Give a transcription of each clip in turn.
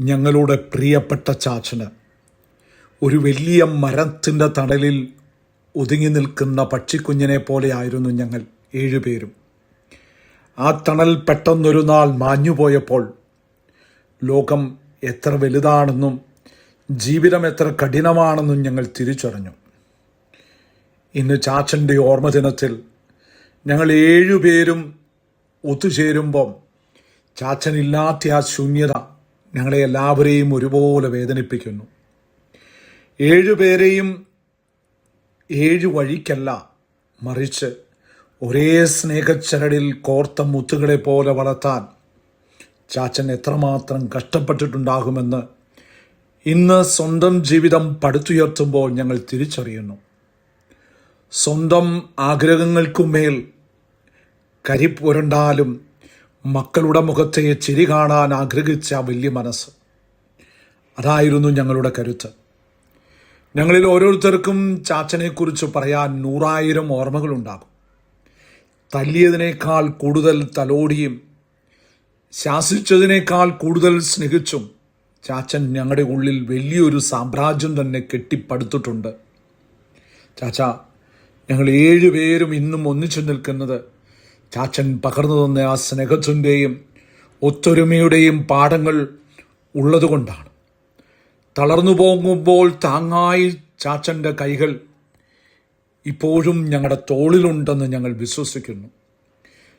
ഞങ്ങളുടെ പ്രിയപ്പെട്ട ചാച്ചന്. ഒരു വലിയ മരത്തിന്റെ തണലിൽ ഒതുങ്ങി നിൽക്കുന്ന പക്ഷിക്കുഞ്ഞിനെ പോലെയായിരുന്നു ഞങ്ങൾ ഏഴുപേരും. ആ തണൽ പെട്ടെന്നൊരു നാൾ മാഞ്ഞുപോയപ്പോൾ ലോകം എത്ര വലുതാണെന്നും ജീവിതം എത്ര കഠിനമാണെന്നും ഞങ്ങൾ തിരിച്ചറിഞ്ഞു. ഇന്ന് ചാച്ചന്റെ ഓർമ്മദിനത്തിൽ ഞങ്ങൾ ഏഴുപേരും ഒത്തുചേരുമ്പം ചാച്ചനില്ലാത്ത ആ ശൂന്യത ഞങ്ങളെ എല്ലാവരെയും ഒരുപോലെ വേദനിപ്പിക്കുന്നു. ഏഴുപേരെയും ഏഴു വഴിക്കല്ല മറിച്ച് ഒരേ സ്നേഹച്ചരടിൽ കോർത്ത മുത്തുകളെ പോലെ വളർത്താൻ ചാച്ചൻ എത്രമാത്രം കഷ്ടപ്പെട്ടിട്ടുണ്ടാകുമെന്ന് ഇന്ന് സ്വന്തം ജീവിതം പടുത്തുയർത്തുമ്പോൾ ഞങ്ങൾ തിരിച്ചറിയുന്നു. സ്വന്തം ആഗ്രഹങ്ങൾക്കുമേൽ കരിപ്പുരണ്ടാലും മക്കളുടെ മുഖത്തെ ചിരി കാണാൻ ആഗ്രഹിച്ച വലിയ മനസ്സ്. അതായിരുന്നു ഞങ്ങളുടെ കരുത്ത്. ഞങ്ങളിൽ ഓരോരുത്തർക്കും ചാച്ചനെക്കുറിച്ച് പറയാൻ നൂറായിരം ഓർമ്മകളുണ്ടാകും. തല്ലിയതിനേക്കാൾ കൂടുതൽ തലോടിയും ശാസിച്ചതിനേക്കാൾ കൂടുതൽ സ്നേഹിച്ചും ചാച്ചൻ ഞങ്ങളുടെ ഉള്ളിൽ വലിയൊരു സാമ്രാജ്യം തന്നെ കെട്ടിപ്പടുത്തിട്ടുണ്ട്. ചാച്ച ഞങ്ങൾ ഏഴുപേരും ഇന്നും ഒന്നിച്ചു നിൽക്കുന്നത് ചാച്ചൻ പകർന്നു തന്ന ആ സ്നേഹത്തിന്റെയും ഒത്തൊരുമയുടെയും പാഠങ്ങൾ ഉള്ളതുകൊണ്ടാണ്. തളർന്നു പോകുമ്പോൾ താങ്ങായി ചാച്ചന്റെ കൈകൾ ഇപ്പോഴും ഞങ്ങളുടെ തോളിലുണ്ടെന്ന് ഞങ്ങൾ വിശ്വസിക്കുന്നു.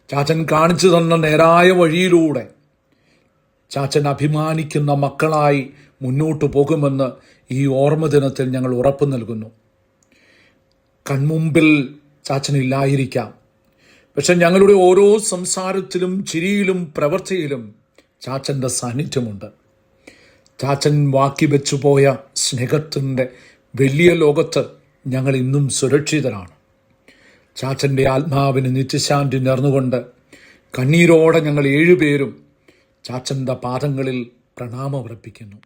ചാച്ചൻ കാണിച്ചു തന്ന നേരായ വഴിയിലൂടെ ചാച്ചൻ അഭിമാനിക്കുന്ന മക്കളായി മുന്നോട്ടു പോകുമെന്ന് ഈ ഓർമ്മ ദിനത്തിൽ ഞങ്ങൾ ഉറപ്പ് നൽകുന്നു. കൺമുമ്പിൽ ചാച്ചനില്ലായിരിക്കാം. പക്ഷെ ഞങ്ങളുടെ ഓരോ സംസാരത്തിലും ചിരിയിലും പ്രവൃത്തിയിലും ചാച്ചന്റെ സാന്നിധ്യമുണ്ട്. ചാച്ചൻ വാക്കി വെച്ചു പോയ സ്നേഹത്തിന്റെ വലിയ ലോകത്ത് ഞങ്ങൾ ഇന്നും സുരക്ഷിതരാണ്. ചാച്ചന്റെ ആത്മാവിന് നിത്യശാന്തി നേർന്നുകൊണ്ട് കണ്ണീരോടെ ഞങ്ങൾ ഏഴുപേരും ചാച്ചന്റെ പാദങ്ങളിൽ പ്രണാമമർപ്പിക്കുന്നു